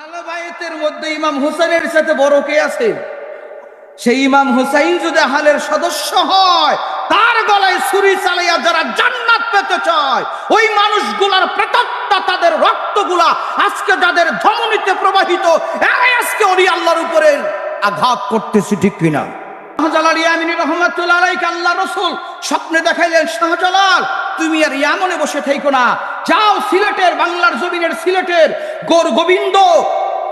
আহলে বাইতের মধ্যে ইমাম হুসাইনের সাথে বড় কে আছে? সেই ইমাম হুসাইন যদি আহলের সদস্য হয়, তার গলায় ছুরি চালাইয়া যারা জান্নাত পেতে চায়, ওই মানুষগুলার প্রেতাত্মা তাদের রক্তগুলা আজকে যাদের ধমনীতে প্রবাহিত, এরাই আজকে ওলি আল্লাহর উপরে আঘাত করতেছি, ঠিক কিনা? শাহজালাল ইয়ামিনী রহমাতুল্লাহ আল্লাহ রসুল স্বপ্নে দেখাইলেন, শাহজালাল, তুমি আর ইয়ামনে বসে থেকো না যাও সিলেটের, বাংলার জমিনের সিলেটের গোর গোবিন্দ,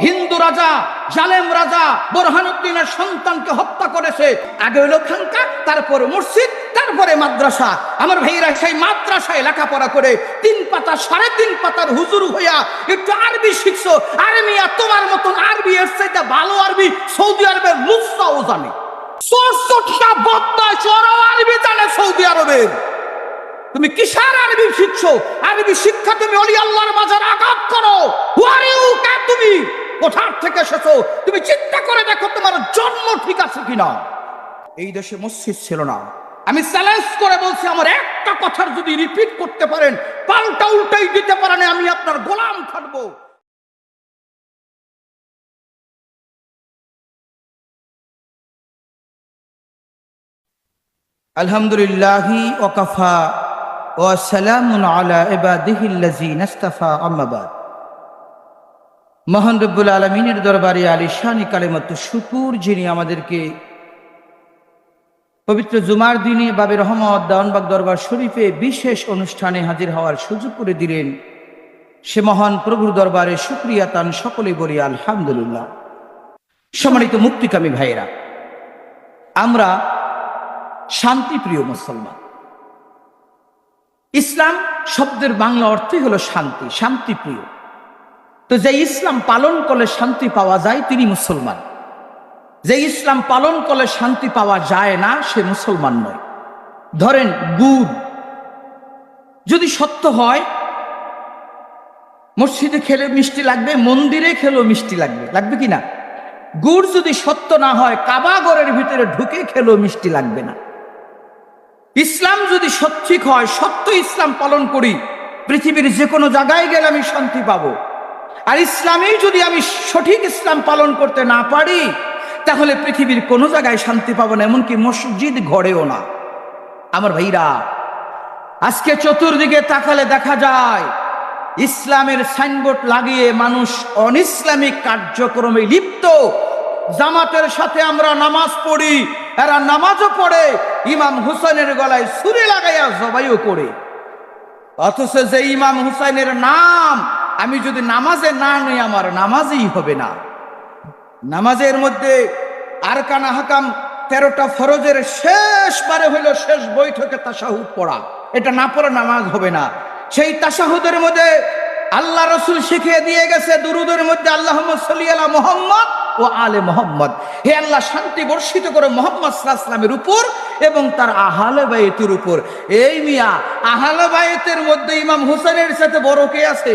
হিন্দু রাজা, জালেম রাজা, বোরহানুদ্দিনের সন্তানকে হত্যা করেছে। আগে হলো খানকা, তারপরে মসজিদ, তারপরে মাদ্রাসা। আমার ভাইরা সেই মাদ্রাসায় লেখাপড়া করে তিন পাতা, সাড়ে তিন পাতার হুজুর হইয়া একটু আরবি শিখছো। আরে মিয়া, তোমার মতন আরবি এর চাইতে ভালো আরবি সৌদি আরবের লুসাও জানে। ওরাও আরবি জানে সৌদি আরবের। তুমি কিসার আরবি শিখছো? আরবি শিক্ষা তুমি অলি আল্লাহর মাঝার আঘাত করো। তুমি? কোথার থেকে এসেছ? তুমি চিন্তা করে দেখো তোমার জন্ম ঠিক আছে কিনা। এই দেশে মসজিদ ছিল না। আমি চ্যালেঞ্জ করে বলছি, আমার একটা কথার যদি রিপিট করতে পারেন, পাল্টা উল্টাই দিতে পারেন, আমি আপনার গোলাম থাকব। আলহামদুলিল্লাহ ওকাফা মহান আলমিনের দরবারে আলী শানি কালেমত শুকুর, যিনি আমাদেরকে পবিত্র জুমার দিনে বাবে রহমত, দাওয়ানবাগ দরবার শরীফে বিশেষ অনুষ্ঠানে হাজির হওয়ার সুযোগ করে দিলেন। সে মহান প্রভুর দরবারে শুক্রিয়া তান সকলে বলি, আলহামদুলিল্লাহ। সম্মানিত মুক্তিকামী ভাইয়েরা, আমরা শান্তিপ্রিয় মুসলমান। ইসলাম শব্দের বাংলা অর্থই হলো শান্তি শান্তিপ্রিয় তো যে ইসলাম পালন করলে শান্তি পাওয়া যায়, তিনি মুসলমান। যে ইসলাম পালন করলে শান্তি পাওয়া যায় না, সে মুসলমান নয়। ধরেন গুড়। যদি সত্য হয়, মসজিদে খেলে মিষ্টি লাগবে, মন্দিরে খেলেও মিষ্টি লাগবে লাগবে কি না? গুড় যদি সত্য না হয় কাবাগরের ভিতরে ঢুকে খেলেও মিষ্টি লাগবে না। ইসলাম যদি সত্যিক হয়, সত্য ইসলাম পালন করি, পৃথিবীর যে কোনো জায়গায় গেলে আমি শান্তি পাবো। আর ইসলামেই যদি আমি সঠিক ইসলাম পালন করতে না পারি, তাহলে পৃথিবীর কোনো জায়গায় শান্তি পাবো না, এমনকি মসজিদ ঘরেও না। আমার ভাইরা, আজকে চতুর্দিকে তাকালে দেখা যায়, ইসলামের সাইনবোর্ড লাগিয়ে মানুষ অনিসলামিক কার্যক্রমে লিপ্ত। জামাতের সাথে আমরা নামাজ পড়ি এরা নামাজও পড়ে, ইমাম হুসাইনের গলায় সুরে লাগাইয়া জবাইও করে। অথচ যে ইমাম হুসাইনের নাম, আমি যদি নামাজে না নেই, আমার নামাজই হবে না। নামাজের মধ্যে আর কানা হাকাম তেরোটা ফরজের শেষবারে হইল শেষ বৈঠকে তাসাহুদ পড়া। এটা না পড়ে নামাজ হবে না। সেই তাসাহুদের মধ্যে আল্লাহ রসুল শিখিয়ে দিয়ে গেছে, দুরুদের মধ্যে আল্লাহ সাল্লি মোহাম্মদ ও আলে মোহাম্মদ। হে আল্লাহ, শান্তি বর্ষিত করে মোহাম্মদ সাল্লামের উপর এবং তার আহালে বায়েতের উপর। এই মিয়া, আহালে বায়েতের মধ্যে ইমাম হুসাইনের সাথে বড় কে আছে?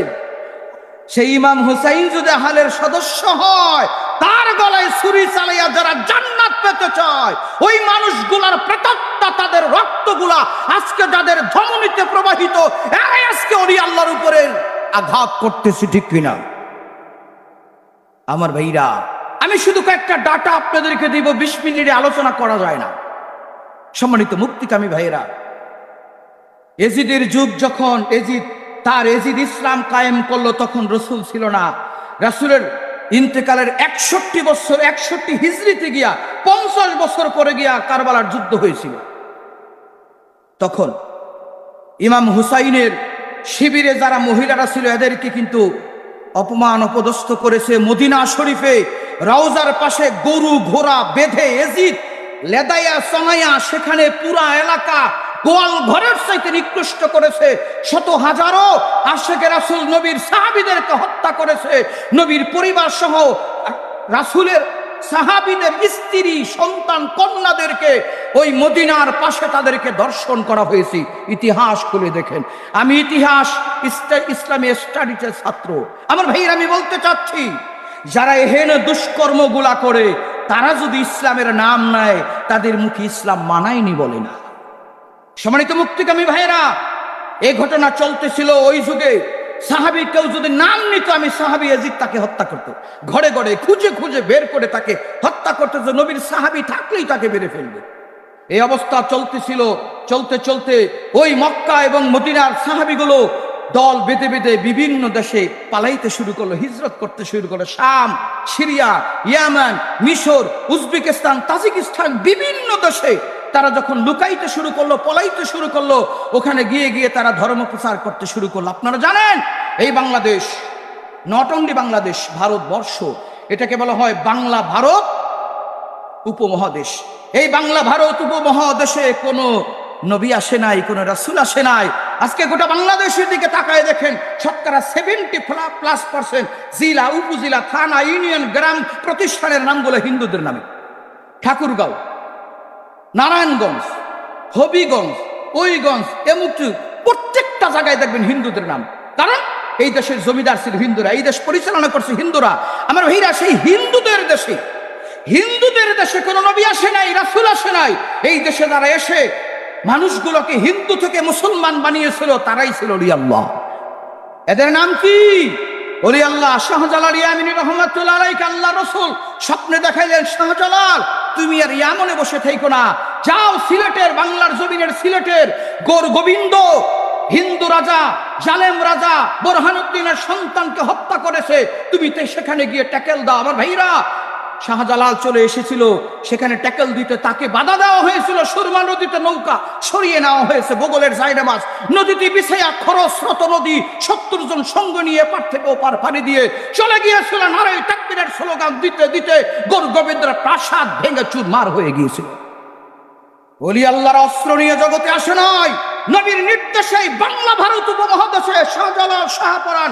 সেই ইমাম হুসাইন যদি আহালের সদস্য হয়, তার গলায় ছুরি চালাইয়া যারা জান্নাত পেতে চায়, ওই মানুষগুলার প্রেতাত্মা তাদের রক্তগুলা আজকে যাদের ধমনীতে প্রবাহিত, এরাই আজকে ওরি আল্লাহর উপরে আঘাত করতেছি, ঠিক কিনা? আমার ভাইরা আমি শুধু কয়েকটা ডাটা আপনাদেরকে দিব, বিশ মিনিটে আলোচনা করা যায় না। সম্মানিত মুক্তিকামী ভাইয়েরা, এজিদের যুগ যখন এজিদ, তার এজিদ ইসলাম কায়েম করল, তখন রসুল ছিল না। রাসুলের ইন্তেকালের একষট্টি বছর, একষট্টি হিজড়িতে গিয়া, পঞ্চাশ বছর পরে গিয়া কারবালার যুদ্ধ হয়েছিল। তখন ইমাম হুসাইনের শিবিরে যারা মহিলারা ছিল, এদেরকে কিন্তু অপমান অপদস্থ করেছে মদিনা শরীফে। রাউজার পাশে গরু, ঘোড়া বেঁধে এজিদ, লেদাইয়া সনাইয়া সেখানে পুরা এলাকা গোয়াল ঘরের চাইতে নিকৃষ্ট করেছে। শত হাজারো আশেখ রাসুল নবীর সাহাবিদেরকে হত্যা করেছে। নবীর পরিবার সহ রাসুলের সাহাবিদের স্ত্রী, সন্তান, কন্যাদেরকে ওই মদিনার পাশে তাদেরকে দর্শন করা হয়েছে। ইতিহাস খুলে দেখেন। আমি ইতিহাস ইসলা- ইসলামী স্টাডিজের ছাত্র। আমার ভাইয়ের আমি বলতে চাচ্ছি, যারা এহেন দুষ্কর্মগুলা করে, তারা যদি ইসলামের নাম নেয়, তাদের মুখে ইসলাম মানায়নি বলে না। সম্মানিত মুক্তিকামী ভাইয়েরা এই ঘটনা চলতেছিল ওই যুগে। সাহাবি কেউ যদি নাম নিত, আমি সাহাবি এজিদ তাকে হত্যা করত। ঘরে ঘরে খুঁজে খুঁজে বের করে তাকে হত্যা করতে যে নবীর সাহাবি থাকলেই তাকে বেড়ে ফেলবে। এই অবস্থা চলতেছিল, চলতে চলতে ওই মক্কা এবং মদিনার সাহাবিগুলো দল বেঁধে বেঁধে বিভিন্ন দেশে পালাইতে শুরু করল, হিজরত করতে শুরু করল। শাম, সিরিয়া, ইয়ামান, মিশর, উজবেকিস্তান, তাজিকিস্তান, বিভিন্ন দেশে তারা যখন লুকাইতে শুরু করল, পলাইতে শুরু করল, ওখানে গিয়ে গিয়ে তারা ধর্ম প্রচার করতে শুরু করল। আপনারা জানেন, এই বাংলাদেশ নট অনলি বাংলাদেশ, ভারতবর্ষ, এটাকে বলা হয় বাংলা ভারত উপমহাদেশ। এই বাংলা ভারত উপমহাদেশে কোনো নবী আসে নাই, কোনো রাসুল আসে নাই আজকে গোটা বাংলাদেশের দিকে তাকায় দেখেন শতকরা সেভেন্টি প্লাস পার্সেন্ট জেলা, উপজেলা, থানা, ইউনিয়ন, গ্রাম প্রতিষ্ঠানের নামগুলো হিন্দুদের নামে। ঠাকুরগাঁও, নারায়ণগঞ্জ, হবিগঞ্জ ওইগঞ্জ এমুকটু প্রত্যেকটা জায়গায় দেখবেন হিন্দুদের নাম। কারণ এই দেশের জমিদার ছিল হিন্দুরা, এই দেশ পরিচালনা করছে হিন্দুরা। আমার ভাইরা, সেই হিন্দুদের দেশে হিন্দুদের দেশে কোনো নবী আসে নাই, রাসুল আসে নাই। এই দেশে যারা এসে মানুষগুলোকে হিন্দু থেকে মুসলমান বানিয়েছিল, তারাই ছিল রিয়াল্লাহ এদের নাম কি? রসুল। স্বপ্নে দেখাইলেন তুমি আর ইয়ামনে বসে যাও সিলেটের, বাংলার সিলেটের গোর গোবিন্দ, হিন্দু রাজা, জালেম রাজা, বোরহানুদ্দিনের সন্তানকে হত্যা করেছে। তুমি তো সেখানে গিয়ে ট্যাকেল দাও। আমার ভাইরা শাহজালাল চলে এসেছিল। সেখানে ট্যাকেল দিতে তাকে বাধা দেওয়া হয়েছিল। সুরমা নদীতে নৌকা সরিয়ে নেওয়া হয়েছে বগলের জায়গা মাছ। নদীতে বিছাইয়া খরস্রোত নদী, সত্তর জন সঙ্গ নিয়ে পার থেকে ওপার পানি দিয়ে চলে গিয়েছিল। নারায় তাকবীরের স্লোগান, দিতে দিতে গোর গোবিন্দের প্রাসাদ ভেঙে চুরমার হয়ে গিয়েছিল। বলি, আল্লাহর অস্ত্র নিয়ে জগতে আসে নয় নবীর নির্দেশে বাংলা ভারত উপমহাদেশে শাহজালাল শাহপরান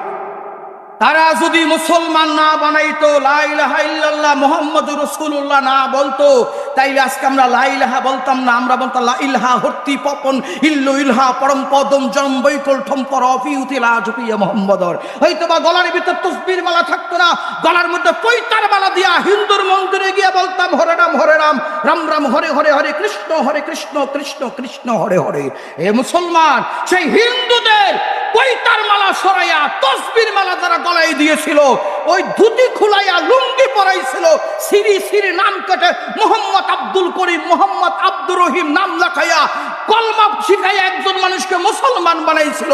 তারা যদি মুসলমান না বানাইতো লাইলাহা ইল্লাল্লাহ মোহাম্মদ রসুল্লাহ না বলতো, তাইলে আজকে আমরা লাইলাহা বলতাম না, আমরা বলতাম ইলহা হর্তি পপন, ইল্লু ইলহা পরম পদম জম বৈকুণ্ঠম পর অফিউতিলা জুপিয়া মোহাম্মদর। হয়তো বা গলার ভিতর তসবির মালা থাকতো না, গলার মধ্যে পৈতার মালা দিয়া হিন্দুর মন্দিরে গিয়ে বলতাম, হরে রাম হরে রাম রাম রাম, হরে হরে হরে কৃষ্ণ হরে কৃষ্ণ কৃষ্ণ কৃষ্ণ, হরে হরে। এ মুসলমান, সেই হিন্দুদের পৈতার মালা সরাইয়া তসবির মালা যারা গলায় দিয়েছিল, ওই ধুতি খুলাইয়া লুঙ্গি পরাইছিল সিরি সিরি নাম কেটে মোহাম্মদ আব্দুল করিম, মোহাম্মদ আব্দুর রহিম নাম লেখাইয়া কলমা শিখাইয়া একজন মানুষকে মুসলমান বানাইছিল,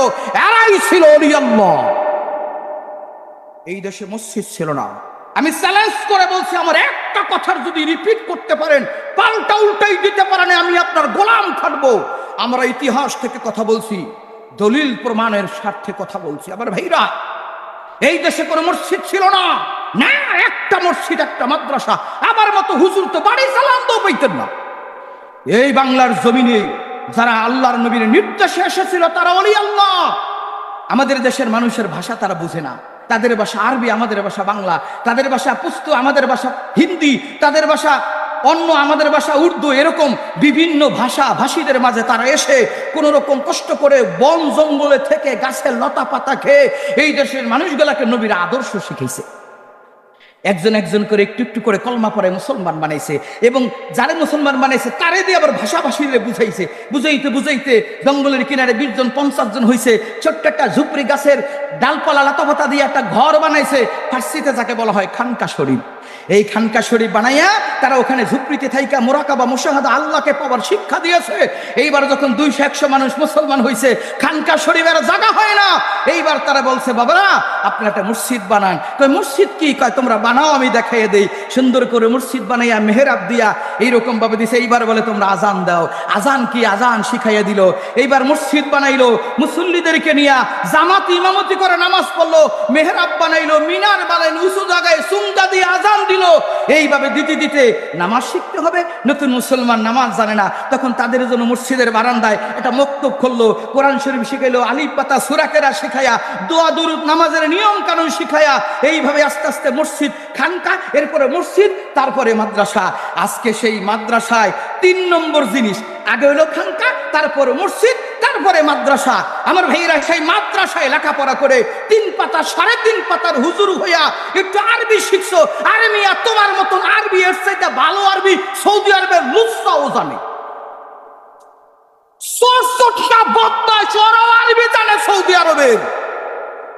এরাই ছিল অলিয়াল্লাহ এই দেশে মসজিদ ছিল না। আমি চ্যালেঞ্জ করে বলছি, আমার একটা কথার যদি রিপিট করতে পারেন, পাল্টা উল্টাই দিতে পারেন, আমি আপনার গোলাম থাকব। আমরা ইতিহাস থেকে কথা বলছি, দলিল প্রমাণের স্বার্থে কথা বলছি। আবার ভাইরা এই দেশে কোনো মসজিদ ছিল না। না, একটা মসজিদ, একটা মাদ্রাসা। আমার মতো হুজুর তো বাড়ি চালান তো পাইতেন না। এই বাংলার জমিনে যারা আল্লাহর নবীর নির্দেশে এসেছিল, তারা অলি আল্লাহ। আমাদের দেশের মানুষের ভাষা তারা বুঝে না। তাদের ভাষা আরবি, আমাদের ভাষা বাংলা। তাদের ভাষা পুস্তু, আমাদের ভাষা হিন্দি। তাদের ভাষা অন্য আমাদের ভাষা উর্দু এরকম বিভিন্ন ভাষা ভাষীদের মাঝে তারা এসে কোন রকম কষ্ট করে বন জঙ্গলে থেকে গাছের লতা পাতা খেয়ে এই দেশের মানুষগুলাকে নবীর আদর্শ শিখেছে একজন একজন করে একটু একটু করে কলমা পরে মুসলমান বানাইছে এবং যারে মুসলমান বানাইছে তারে দিয়ে আবার ভাষাভাষীরে বুঝাইছে। বুঝাইতে বুঝাইতে জঙ্গলের কিনারে বিশ জন, পঞ্চাশ জন হয়েছে ছোট্ট একটা ঝুপড়ি গাছের ডালপালা লাতাপাতা দিয়ে একটা ঘর বানাইছে। ফার্সিতে যাকে বলা হয় খানকা শরীফ। এই খানকা শরীফ বানাইয়া তারা ওখানে ঝুপড়িতে থাইকা মোরাকাবা মুশাহাদা আল্লাহকে পাওয়ার শিক্ষা দিয়েছে। এইবার যখন দুইশো, একশো মানুষ মুসলমান হয়েছে খানকা শরীফের জায়গা হয় না। এইবার তারা বলছে, বাবারা আপনি একটা মসজিদ বানান। তো মসজিদ কি? কয়, তোমরা বানাও, আমি দেখাইয়ে দেই। সুন্দর করে মসজিদ বানাইয়া মেহেরাব দিয়া এইরকম ভাবে দিছে, এইবার বলে তোমরা আজান দাও। আজান কি? আজান শিখাইয়া দিল। এইবার মসজিদ বানাইলো। মুসল্লিদেরকে নিয়া জামাত ইমামতি করে নামাজ পড়ল, মেহরাব বানাইলো, মিনার বানাইলো, উঁচু জায়গায় সুন্দা দিয়ে আজান দিল। এইভাবে দিতে দিতে নামাজ শিখতে হবে, নতুন মুসলমান নামাজ জানে না। তখন তাদের জন্য মসজিদের বারান্দায় একটা মক্তব খুললো, কোরআন শরীফ শিখাইলো, আলিফ পাতা সুরাকেরা শিখাইয়া, দোয়া, দুরুদ, নামাজের নিয়ম কানুন শিখাইয়া, এইভাবে আস্তে আস্তে মসজিদ খানকা, এরপরে মসজিদ, তারপরে মাদ্রাসা। আজকে সেই মাদ্রাসায় তিন নম্বর জিনিস, আগে হলো খানকা, তারপরে মসজিদ তারপরে মাদ্রাসা। আমার ভাইরা সেই মাদ্রাসায় লেখাপড়া করে তিন পাতা, সাড়ে তিন পাতার হুজুর হইয়া একটু আরবি শিখছো। আরমিয়া তোমার মতন আরবি এর চাইতে ভালো আরবি সৌদি আরবের লুসাও জানে। আরবি জানে সৌদি আরবের।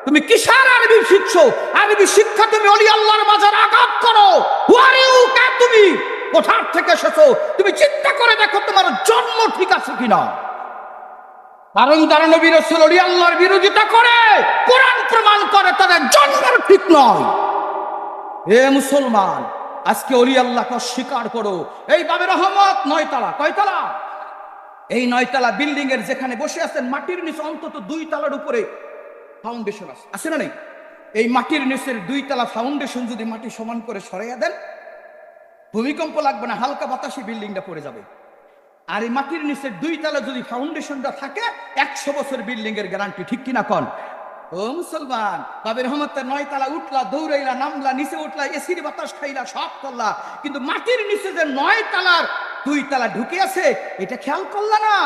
তুমি কিসার আরবি শিখছো? আরবি শিক্ষা তুমি অলি আল্লাহর বাজার আঘাত করো। তুমি? কোথার থেকে এসেছ? তুমি চিন্তা করে দেখো তোমার জন্ম ঠিক আছে কিনা। কারণ তারা নবী রসুল আল্লাহর বিরোধিতা করে, কোরআন প্রমাণ করে তাদের জন্মের ঠিক নয়। এ মুসলমান, আজকে অলি আল্লাহকে স্বীকার করো। এই বাবে রহমত নয় তালা কয় তালা এই নয়তলা বিল্ডিং এর যেখানে বসে আছেন, মাটির নিচে অন্তত দুই তালার উপরে ফাউন্ডেশন আছে। আছে না নেই? এই মাটির নিচের দুই তলা ফাউন্ডেশন যদি মাটি সমান করে সরাইয়া দেন, ভূমিকম্প লাগবে না, হালকা বাতাসে বিল্ডিংটা পড়ে যাবে। আর এই মাটির নিচে দুই তালা যদি ফাউন্ডেশনটা থাকে, একশো বছর বিল্ডিং এর গ্যারান্টি ঠিক কিনা কন? ও মুসলমান, বাবের রহমত নয় তালা উঠলা, দৌড়াইলা, নামলা, নিচে উঠলা, এসির বাতাস খাইলা, সব করলা। কিন্তু মাটির নিচে যে নয় তালার দুই তালা ঢুকে আছে, এটা খেয়াল করলা না?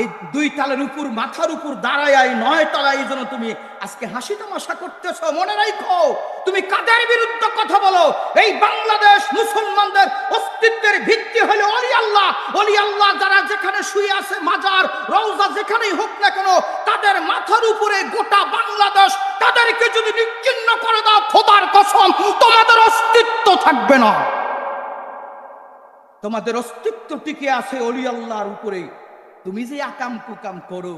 এই দুই তালের উপর, মাথার উপর দাঁড়ায় নয় এই জন্য তুমি আজকে হাসি তামাশা করতেছ, মনে রাখো তুমি কাদের বিরুদ্ধে কথা বলো? এই বাংলাদেশ মুসলমানদের অস্তিত্বের ভিত্তি হলো অলি আল্লাহ। অলি আল্লাহ যারা যেখানে শুয়ে আছে, মাজার, রওজা যেখানেই হোক না কেন, তাদের মাথার উপরে গোটা বাংলাদেশ তাদেরকে যদি নিচ্ছিন্ন করে দাও, খোদার কসম, তোমাদের অস্তিত্ব থাকবে না। তোমাদের অস্তিত্ব টিকে আছে অলি আল্লাহর উপরে তুমি যে আকাম কুকাম করো,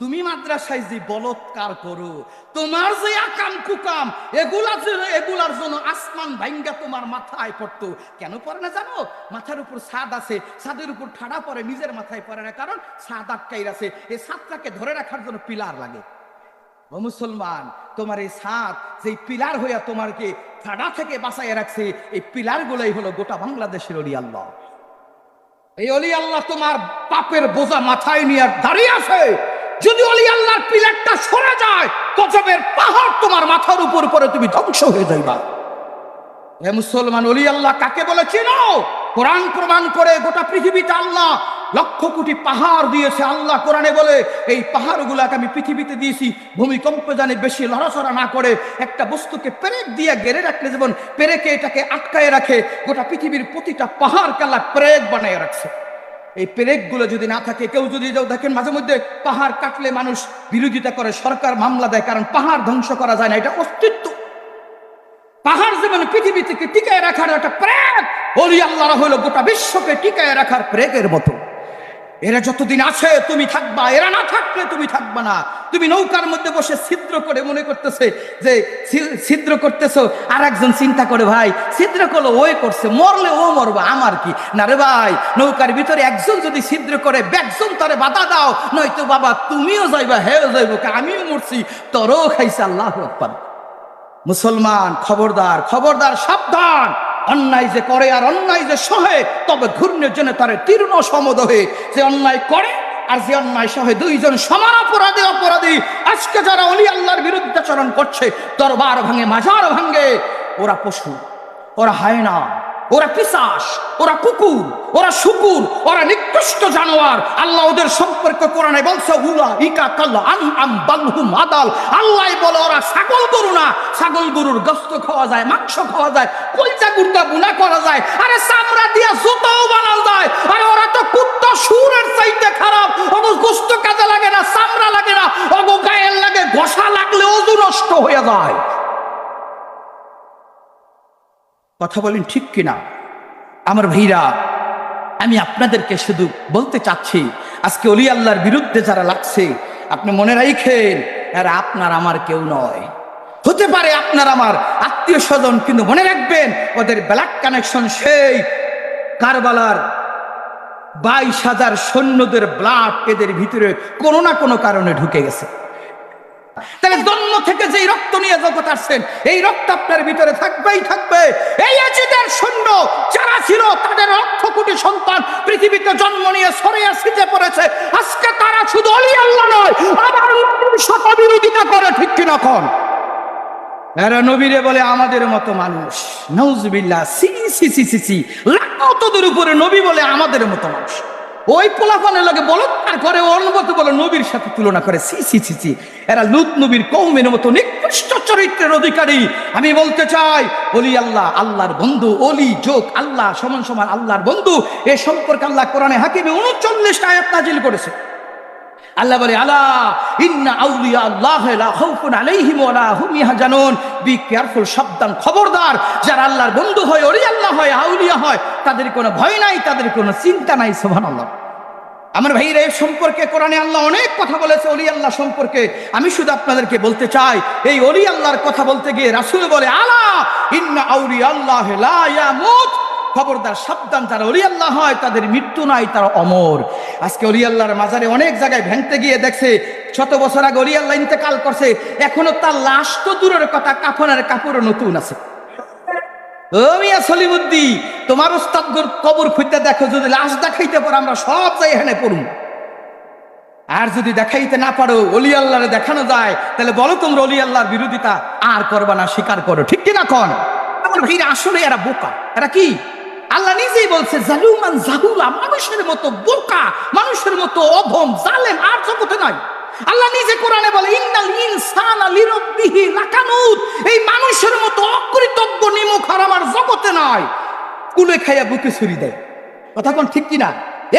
তুমি মাদ্রাসায় যে বলৎকার করো, তোমার যে আকাম কুকাম এগুলা এগুলার জন্য আসমান ভাঙ্গা তোমার মাথায় পড়তো। কেন পড়ে না জানো? মাথার উপর ছাদ আছে ছাদের উপর ঠাড়া পরে নিজের মাথায় পড়ে না। কারণ ছাদ আটকাই আছে এই ছাদটাকে ধরে রাখার জন্য পিলার লাগে। ও মুসলমান, তোমার এই ছাদ যে পিলার হইয়া তোমারকে ঠাডা থেকে বাঁচাইয়া রাখছে, এই পিলার গুলাই হলো গোটা বাংলাদেশের অলি এই অলি আল্লাহ তোমার পাপের বোঝা মাথায় নিয়ে দাঁড়িয়ে আছে। যদি অলি আল্লাহর পিলারটা সরে যায় কজবের পাহাড় তোমার মাথার উপর পরে তুমি ধ্বংস হয়ে যাইবা। এ মুসলমান, অলি আল্লাহ কাকে বলে চিনো? কোরআন প্রমাণ করে গোটা পৃথিবীতে আল্লাহ লক্ষ কোটি পাহাড় দিয়েছে আল্লাহ কোরআনে বলে, এই পাহাড়গুলাকে আমি পৃথিবীতে দিয়েছি, ভূমিকম্প জানে বেশি লড়াচড়া না করে, একটা বস্তুকে পেরেক দিয়ে গেড়ে রাখলে যেমন পেরেকে এটাকে আটকায় রাখে, গোটা পৃথিবীর প্রতিটা পাহাড় কালা পেরেক বানায় রাখছে। এই পেরেকগুলো যদি না থাকে, কেউ যদি দেখেন মাঝে মধ্যে পাহাড় কাটলে মানুষ বিরোধিতা করে, সরকার মামলা দেয়, কারণ পাহাড় ধ্বংস করা যায় না, এটা অস্তিত্ব। পাহাড় যেমন পৃথিবী থেকে টিকায় রাখার একটা প্রেক, বলি আল্লাহরা হলো গোটা বিশ্বকে টিকায় রাখার প্রেকের মতো। এরা যতদিন আছে, তুমি থাকবা। এরা না থাকলে তুমি থাকবা না। তুমি নৌকার মধ্যে বসে ছিদ্র করে মনে করতেছে যে ছিদ্র করতেছো আর একজন চিন্তা করে, ভাই, ছিদ্র করল ওই করছে, মরলে ও মরবা, আমার কি? না রে ভাই, নৌকার ভিতরে একজন যদি ছিদ্র করে ব্যাকজন তারে বাধা দাও, নয়তো বাবা তুমিও যাইবা, হেও যাইব আমিও মরছি তোরও খাইছে আল্লাহ মুসলমান, খবরদার খবরদার, সাবধান। অন্যায় যে করে আর অন্যায় যে সহে, তবে ঘূর্ণের জন্য তার তীর্ণ সমদ হয়ে যে অন্যায় করে আর যে অন্যায় সহে দুইজন সমান অপরাধী অপরাধী, আজকে যারা অলি আল্লাহর বিরুদ্ধাচরণ করছে, দরবার ভাঙে, মাজার ভাঙে, ওরা পশু, ওরা হায়না। ওরা পিসাস, ওরা কুকুর, ওরা শুকুর, ওরা নিকৃষ্ট জানোয়ার। আল্লাহ ওদের সম্পর্কে কোরআনে বলছে উলা ইকা কাল্লা আন আম বালহুম আদাল। আল্লাহ বলে, ওরা ছাগল গরু না। ছাগল গরুর গোস্ত খাওয়া যায়, মাংস খাওয়া যায় কলচা গুড়টা বুনা করা যায়। আরে চামড়া দিয়া জুতাও বানানো যায়। আরে ওরা তো কুত্তা সুরের চাইতে খারাপ। ওগো গোস্ত কাজে লাগে না, চামড়া লাগে না। ওগো গায়ের লাগে ঘষা লাগলে ওজু নষ্ট হয়ে যায়। কথা বলেন ঠিক কিনা? আমার ভাইরা, আমি আপনাদেরকে শুধু বলতে চাচ্ছি, আজকে অলি আল্লাহর বিরুদ্ধে যারা লাগছে, আপনি মনে রাখেন এরা আপনার আমার কেউ নয়। হতে পারে আপনার আমার আত্মীয় স্বজন, কিন্তু মনে রাখবেন, ওদের ব্ল্যাক কানেকশন সেই কারবালার বাইশ হাজার সৈন্যদের ব্লাড এদের ভিতরে কোনো না কোনো কারণে ঢুকে গেছে। তাহলে জন্ম থেকে যেই রক্ত নিয়ে জগৎ আসছেন, এই রক্ত আপনার ভিতরে থাকবেই থাকবে। এই আজিদের সৈন্য যারা ছিল, তাদের লক্ষ কোটি সন্তান পৃথিবীতে জন্ম নিয়ে সরে আসিতে পড়েছে, আজকে তারা শুধু অলি আল্লাহ নয়, আবার শত বিরোধিতা করে, ঠিক কিনা কন? এরা নবীরে বলে আমাদের মতো মানুষ। নৌজবিল্লা সি সি সি সি সি লাখো তোদের উপরে নবী বলে আমাদের মতো মানুষ। ওই পোলাপানের বলো বলৎকার করে অনুমত বলো, নবীর সাথে তুলনা করে। সি সি সি সি এরা লুত নবীর কৌমের মতো নিকৃষ্ট চরিত্রের অধিকারী। আমি বলতে চাই, অলি আল্লাহ, আল্লাহর বন্ধু, অলি, যোগ, আল্লাহ, সমান সমান আল্লাহর বন্ধু। এ সম্পর্কে আল্লাহ কোরআনে হাকিমে উনচল্লিশটা আয়াত নাজিল করেছে। আল্লাহ বলে, আলা ইন্না আউলিয়া আল্লাহ লা বি কেয়ারফুল সাবধান, খবরদার। যারা আল্লাহর বন্ধু হয় ওলি হয়, আউলিয়া হয়, তাদের কোনো ভয় নাই, তাদের কোনো চিন্তা নাই, সুবহানাল্লাহ। আমার ভাইরা এই সম্পর্কে কোরআনে আল্লাহ অনেক কথা বলেছে অলি আল্লাহ সম্পর্কে। আমি শুধু আপনাদেরকে বলতে চাই, এই অলি আল্লাহর কথা বলতে গিয়ে রাসূল বলে, আলা ইন্না আউলিয়া আল্লাহ ইয়ামুত। খবরদার, সাবধান, যারা অলি হয়, তাদের মৃত্যু নাই, তারা অমর। আজকে অলি আল্লাহর মাজারে অনেক জায়গায় ভেঙতে গিয়ে দেখছে, শত বছর আগে অলি ইন্তেকাল করছে, এখনও তার লাশ তো দূরের কথা, কাফনের কাপড়ও নতুন আছে। মিয়া সলিমুদ্দি, তোমার ওস্তাদ কবর খুঁজতে দেখো, যদি লাশ দেখাইতে পারো, আমরা সব যাই এখানে পড়ুন আর যদি দেখাইতে না পারো অলি আল্লাহরে দেখানো যায়, তাহলে বলো তোমরা অলি আল্লাহর বিরোধিতা, আর করবা না, স্বীকার করো। ঠিক কিনা কন? আমার ভাইরা আসলে এরা বোকা। এরা কি? আল্লাহ নিজেই বলছে, জালুমান জাহুলা মানুষের মতো বোকা, মানুষের মতো অধম, জালেম আর জগতে নাই। আল্লাহ নিজে কোরআনে বলে, ইন্নাল ইনসানা লিরাব্বিহি লাকানুত এই মানুষের মতো অকৃতজ্ঞ, নিমুখ আর আমার জগতে নাই। কুলে খাইয়া বুকে ছুরি দেয়। কথা কোন ঠিক কিনা?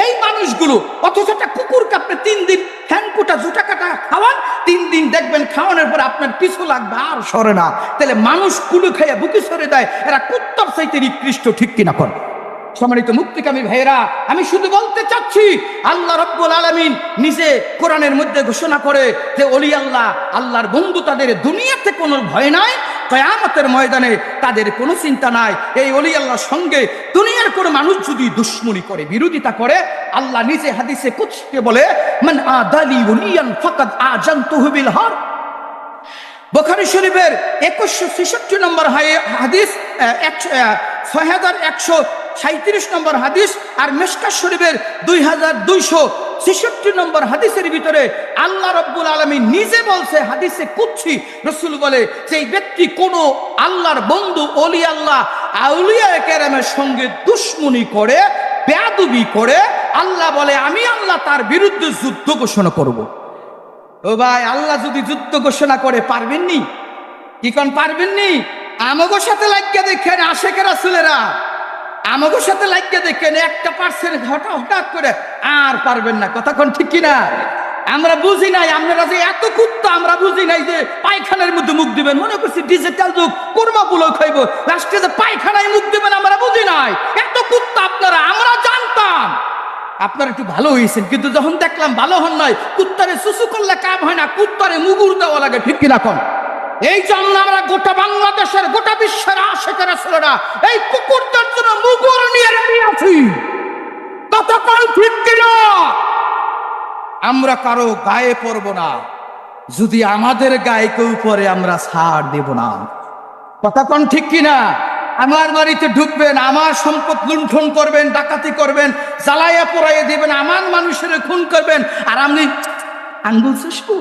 এই মানুষগুলো, অথচ একটা কুকুরকে আপনি তিন দিন, ফ্যান জুটা কাটা খাওয়ান তিন দিন দেখবেন খাওয়ানোর পর আপনার পিছু লাগবে, আর সরে না। তাহলে মানুষ কুলু খাইয়া বুকে সরে দেয়, এরা কুত্তর চাইতে নিকৃষ্ট, ঠিক কিনা কর সম্মানিত মুক্তিকামী ভাইয়েরা, আমি শুধু বলতে চাচ্ছি, আল্লাহ রব্বুল আলমিন নিজে কোরআনের মধ্যে ঘোষণা করে যে, অলি আল্লাহ, আল্লাহর বন্ধু তাদের দুনিয়াতে কোনো ভয় নাই, কয়ামতের ময়দানে তাদের কোনো চিন্তা নাই। এই অলি আল্লাহর সঙ্গে দুনিয়ার কোনো মানুষ যদি দুশ্মনী করে, বিরোধিতা করে, আল্লাহ নিজে হাদিসে কুচকে বলে, মান আদালি উলিয়ান ফাকাদ আজানতুহু বিল হার। বোখারি শরীফের একুশশো ছেষট্টি নম্বর হাদিস ছয় হাজার একশো সাঁত্রিশ নম্বর হাদিস আর মেশকা শরীফের দুই হাজার দুইশো ছেষট্টি নম্বর হাদিসের ভিতরে আল্লাহ রব্বুল আলমী নিজে বলছে, হাদিসে কুচ্ছি রসুল বলে যে ব্যক্তি কোনো আল্লাহর বন্ধু, অলি আল্লাহ, আউলিয়া কেরামের সঙ্গে দুশ্মনী করে, বেয়াদুবি করে, আল্লাহ বলে, আমি আল্লাহ তার বিরুদ্ধে যুদ্ধ ঘোষণা করব। ও ভাই, আল্লাহ যদি যুদ্ধ ঘোষণা করে পারবেননি কি কোন পারবেননি আমাগো সাথে লাগিয়ে দেখেন আশেকেরা ছেলেরা আমাগো সাথে লাগিয়ে দেখেন, একটা পার্সেন্ট হঠাৎ হঠাৎ করে আর পারবেন না। কথা কোন ঠিক কিনা? আমরা বুঝি নাই আমরা যে এত কুত্তা, আমরা বুঝি নাই যে পায়খানার মধ্যে মুখ দিবেন। মনে করছি ডিজিটাল যুগ, কোরমা পুলো খাইব লাস্টে যে পায়খানায় মুখ দিবেন, আমরা বুঝি নাই। এত কুত্তা আপনারা, আমরা জানতাম। আপনারা একটু ভালো হয়েছেন কিন্তু যখন দেখলাম ভালো হন নয় কুত্তারে সুসু করলে কাম হয় না, কুত্তারে মুগুর দেওয়া লাগে, ঠিক কিনা কন? এই জন্য আমরা গোটা বাংলাদেশের, গোটা বিশ্বের আশেকেরা ছেলেরা এই কুকুরদের জন্য মুগুর নিয়ে রেডি আছি। ততক্ষণ ঠিক কিনা? আমরা কারও গায়ে পড়ব না। যদি আমাদের গায়ে কেউ পরে, আমরা ছাড় দেব না। কতক্ষণ ঠিক কিনা? আমার বাড়িতে ঢুকবেন, আমার সম্পদ লুণ্ঠন করবেন, ডাকাতি করবেন, জ্বালাইয়া পোড়াইয়া দিবেন, আমার মানুষের খুন করবেন, আর আমি আঙ্গুল চেষ্টা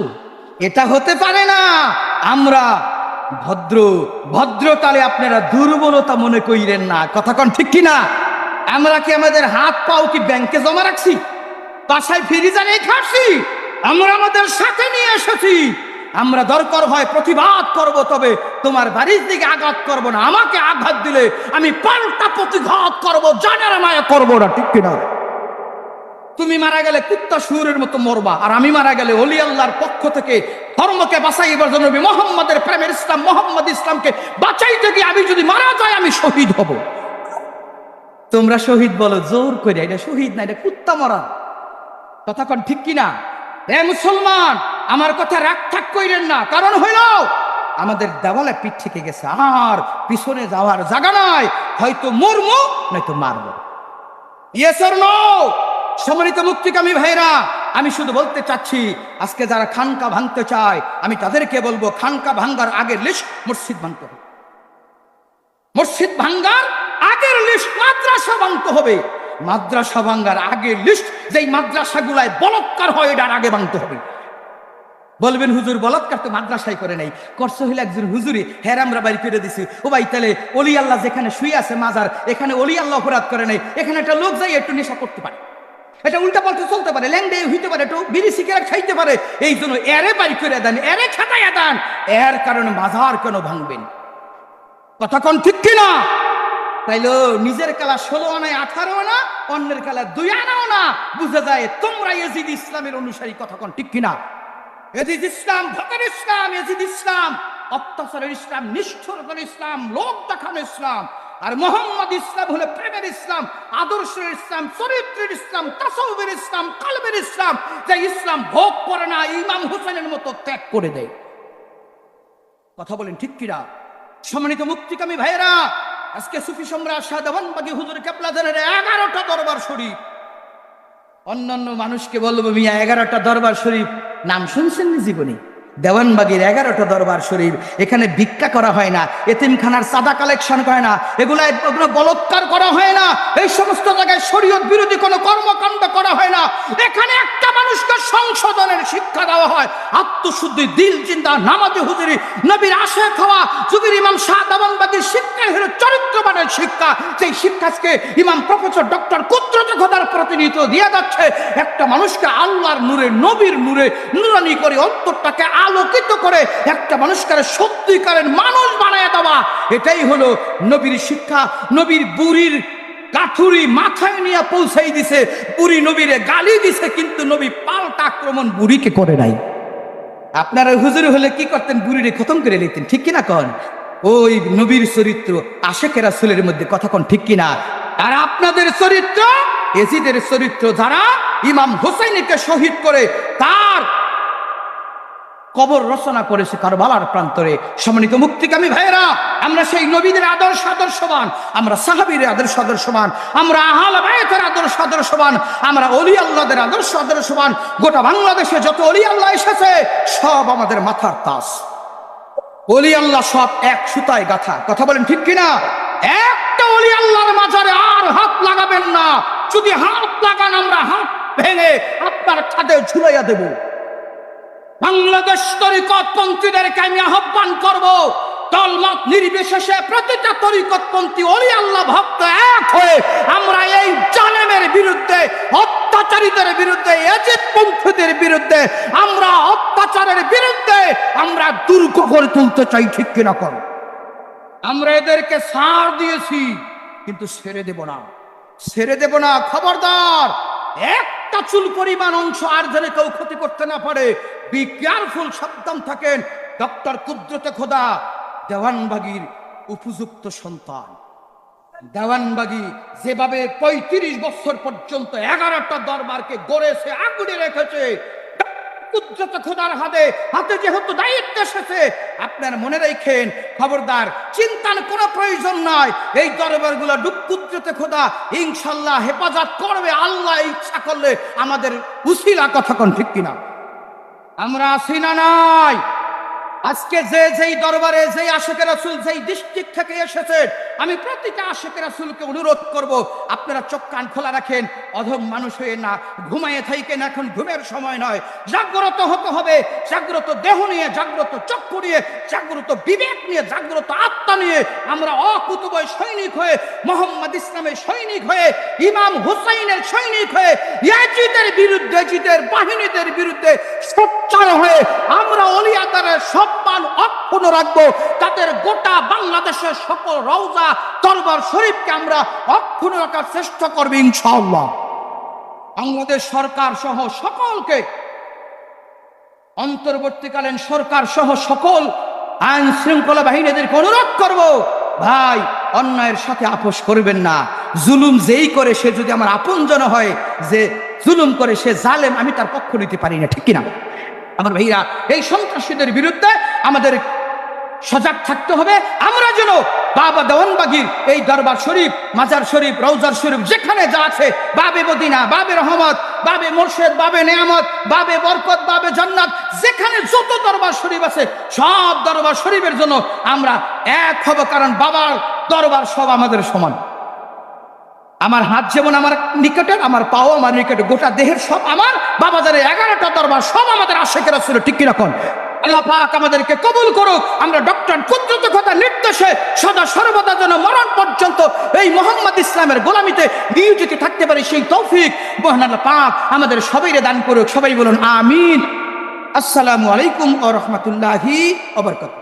এটা হতে পারে না। আমরা ভদ্র ভদ্রতালে আপনারা দুর্বলতা মনে কইরেন না। কথাক্ষণ ঠিক কিনা? আমরা কি আমাদের হাত পাও কি ব্যাংকে জমা রাখছি? বাসায় ফ্রিজারে খাচ্ছি আমরা আমাদের সাথে নিয়ে এসেছি। আমরা দরকার হয় প্রতিবাদ করব, তবে তোমার বাড়ির দিকে আঘাত করব না। আমাকে আঘাত দিলে আমি পাল্টা প্রতিঘাত করব, জানার মায়া করব না, ঠিক কিনা? তুমি মারা গেলে কুত্তা সুরের মতো মরবা। আর আমি মারা গেলে অলি আল্লাহর পক্ষ থেকে ধর্মকে বাঁচাইবার জন্য মোহাম্মদের প্রেমের ইসলাম, মোহাম্মদ ইসলামকে বাঁচাইতে গিয়ে আমি যদি মারা যাই, আমি শহীদ হব। তোমরা শহীদ বলো, জোর করে, এটা শহীদ না, এটা কুত্তা মরা। তথাকন ঠিক কিনা? এ মুসলমান, আমার কথা রাগ ঠাক কইরেন না। কারণ হইল, আমাদের দেওয়ালে পিঠ থেকে গেছে। আর পিছনে যাওয়ার জায়গা নাই। হয়তো মরমু নয়তো মারব। ইয়েস অর নো সম্মানিত মুক্তিকামী ভাইরা, আমি শুধু বলতে চাচ্ছি, আজকে যারা খানকা ভাঙতে চায়, আমি তাদেরকে বলব, খানকা ভাঙ্গার আগে লিস্ট মসজিদ ভাঙতে হবে। মসজিদ ভাঙ্গার আগের লিস্ট মাদ্রাসা ভাঙতে হবে। মাদ্রাসা ভাঙ্গার আগের লিস্ট যেই মাদ্রাসাগুলায় বলৎকার হয়, এটার আগে ভাঙতে হবে। বলবেন, হুজুর, বলৎকার তো মাদ্রাসায় করে নাই। করছে হইলে একজন হুজুরি হ্যাঁ আমরা বাড়ি ফিরে দিছি। ও ভাই, তাহলে অলি আল্লাহ যেখানে শুয়ে আছে মাজার, এখানে অলি আল্লাহ অপরাধ করে নাই। এখানে একটা লোক যাই একটু নেশা করতে পারে। এটা উল্টা পাল্টা চলতে পারে, ল্যাংডে হইতে পারে, একটু বিড়ি সিগারেট খাইতে পারে এই জন্য এরে বাড়ি করে দেন, এরে খেতাইয়া দেন, এর কারণে মাজার কেন ভাঙবেন? কথা কোন ঠিক কিনা? তাইলো নিজের কালা ষোলো আনায় আঠারো আনা, অন্যের কালা দুই আনাও না বুঝে যায় তোমরা এজিদ ইসলামের অনুসারী, কথা কোন ঠিক কিনা? এজিদ ইসলাম, ভোটের ইসলাম, এজিদ ইসলাম, অত্যাচারের ইসলাম, নিষ্ঠুরতার ইসলাম লোক দেখানো ইসলাম আর মোহাম্মদ ইসলাম হলো প্রেমের ইসলাম, আদর্শের ইসলাম, চরিত্রের ইসলাম তাসবের ইসলাম, কালবের ইসলাম, যে ইসলাম ভোগ করে না, ইমাম হোসেনের মতো ত্যাগ করে দেয়। কথা বলেন ঠিক কিনা? সম্মানিত মুক্তিকামী ভাইয়েরা, আজকে সুফি সম্রাট শাহদাবানবাগী হুজুর কেপলাদানের এগারোটা দরবার শরীফ। অন্যান্য মানুষকে বলব মিয়া, এগারোটা দরবার শরীফ, নাম শুনছেন জীবনে? দেওয়ানবাগির এগারোটা দরবার শরীফ, এখানে ভিক্ষা করা হয় না, এতিমখানার চাঁদা কালেকশন করে না, এগুলা বলৎকার করা হয় না, এই সমস্ত জায়গায় শরীয়ত বিরোধী কোনো কর্মকাণ্ড করা হয় না। এখানে একটা মানুষকে সংশোধনের শিক্ষা দেওয়া হয়। আত্মশুদ্ধি, দিল চিন্তা নামাজি হুজুরি, নবীর আশে খাওয়া যুগের ইমাম শাহ দাবানবাদীর শিক্ষা হলো চরিত্রবানের শিক্ষা। সেই শিক্ষাকে ইমাম প্রফেসর ডক্টর কুদ্রত প্রতিনিধিত্ব দিয়ে যাচ্ছে। একটা মানুষকে আল্লাহর নূরে, নবীর নূরে নুরানি করে অন্তরটাকে আলোকিত করে একটা মানুষকে সত্যিকারের মানুষ বানায় দেওয়া। এটাই হলো নবীর শিক্ষা। নবীর বুড়ির কাঠুরি মাথায় নিয়ে পৌঁছাই দিছে। বুড়ি নবীরে গালি দিছে, কিন্তু নবী পাল্টা আক্রমণ বুড়িকে করে নাই। আপনারা হুজুর হলে কি করতেন? বুড়িরে খতম করে নিতেন ঠিক কিনা কন? ওই নবীর চরিত্র আশেকের রাসূলের মধ্যে কথা কন, ঠিক কিনা? আর আপনাদের চরিত্র, এজিদের চরিত্র যারা ইমাম হোসাইনকে শহীদ করে, তার কবর রচনা করেছে কারবালার প্রান্তরে। সম্মানিত মুক্তিকামী ভাইয়েরা, আমরা সেই নবীদের আদর্শ আদর্শবান, আমরা সাহাবীর আদর্শ আদর্শবান, আমরা আহাল বায়তের আদর্শ আদর্শবান, আমরা অলি আল্লাহদের আদর্শ আদর্শবান। গোটা বাংলাদেশে যত অলি আল্লাহ এসেছে, সব আমাদের মাথার তাস। অলি আল্লাহ সব এক সুতায় গাথা। কথা বলেন ঠিক কিনা? একটা অলি আল্লাহর মাজারে আর হাত লাগাবেন না। যদি হাত লাগান, আমরা হাত ভেঙে আপনার ছাদে ঝুলাইয়া দেবো। বাংলাদেশ তরিকত পন্থীদেরকে আমি আহ্বান করব? দলমত নির্বিশেষে প্রতিটা তরিকত পন্থী অলি আল্লাহ ভক্ত এক হয়ে আমরা এই জালেমের বিরুদ্ধে, অত্যাচারীদের বিরুদ্ধে এজিদ পন্থীদের বিরুদ্ধে আমরা অত্যাচারের বিরুদ্ধে আমরা দুর্গ করে তুলতে চাই, ঠিক কিনা কর? আমরা এদেরকে সার দিয়েছি, কিন্তু ছেড়ে দেব না। ছেড়ে দেব না, খবরদার। একটা চুল পরিমাণ অংশ আর যেন কেউ ক্ষতি করতে না পারে বি কেয়ারফুল সাবধান থাকেন। ডক্টর কুদ্রতে খোদা, দেওয়ানবাগির উপযুক্ত সন্তান। দেওয়ানবাগি যেভাবে পঁয়ত্রিশ বছর পর্যন্ত এগারোটা দরবারকে গড়েছে, আগুনে রেখেছে, কুদ্রত খোদার হাতে হাতে যেহেতু দায়িত্ব এসেছে, আপনার মনে রেখেন, খবরদার, চিন্তার কোনো প্রয়োজন নয় এই দরবারগুলো কুদ্রতে খোদা, ইনশাল্লাহ হেফাজত করবে, আল্লাহ ইচ্ছা করলে আমাদের উসিলা কথা কোন ঠিক কিনা? আমরা আসি না নাই? আজকে যে যেই দরবারে যেই আশেকের রাসুল যেই ডিস্ট্রিক্ট থেকে এসেছে, আমি প্রতিটা আশেকের রাসুলকে অনুরোধ করব, আপনারা চোখ কান খোলা রাখেন, অধম মানুষ হয়ে না, ঘুমায়ে থাকেন এখন, ঘুমের সময় নয়, জাগ্রত হতে হবে, জাগ্রত দেহ নিয়ে, জাগ্রত চক্ষু নিয়ে, জাগ্রত বিবেক নিয়ে, জাগ্রত আত্মা নিয়ে আমরা অকুতুবয় সৈনিক হয়ে, মোহাম্মদ ইসলামের সৈনিক হয়ে, ইমাম হুসাইনের সৈনিক হয়ে, ইয়াজিদের বিরুদ্ধে জিদের বাহিনীদের বিরুদ্ধে সোচ্চার হয়ে আমরা অলিয়াদারের সম্মান অক্ষুণ্ণ রাখব। তাদের গোটা বাংলাদেশের সকল রওজা দরবার শরীফকে আমরা অক্ষুণ্ণ রাখার চেষ্টা করব ইনশাআল্লাহ। বাংলাদেশ সরকার সহ সকলকে, অন্তর্বর্তীকালীন সরকার সহ সকল আইন শৃঙ্খলা বাহিনীদেরকে অনুরোধ করব, ভাই, অন্যায়ের সাথে আপোষ করবেন না। জুলুম যেই করে সে যদি আমার আপনজন হয়, যে জুলুম করে সে জালেম, আমি তার পক্ষ নিতে পারি না, ঠিক কিনা? আমার ভাইরা, এই সন্ত্রাসীদের বিরুদ্ধে আমাদের সজাগ থাকতে হবে। আমরা যেন বাবা দেওয়ানবাগির এই দরবার শরীফ, মাজার শরীফ রৌজার শরীফ, যেখানে যা আছে, বাবে মদিনা, বাবে রহমত, বাবে মোর্শেদ, বাবে নেয়ামত, বাবে বরকত, বাবে জান্নাত, যেখানে যত দরবার শরীফ আছে, সব দরবার শরীফের জন্য আমরা এক হব। কারণ বাবার দরবার সব আমাদের সমান। আমার হাত যেমন আমার নিকটের আমার পাও আমার নিকটে, গোটা দেহের সব আমার বাবা যারা এগারোটা দরবার সব আমাদের আশেকেরা ছিল ঠিক কীরকম আল্লাহ আমাদেরকে কবুল করুক, আমরা ডক্টর কুদরত কথা নির্দেশে সদা সর্বদা যেন মরণ পর্যন্ত এই মোহাম্মদ ইসলামের গোলামিতে নিয়োজিত থাকতে পারি, সেই তৌফিক মহান আল্লাহ আমাদের সবাইরে দান করুক, সবাই বলুন আমিন। আসসালামু আলাইকুম ও রহমতুল্লাহি অবরকাত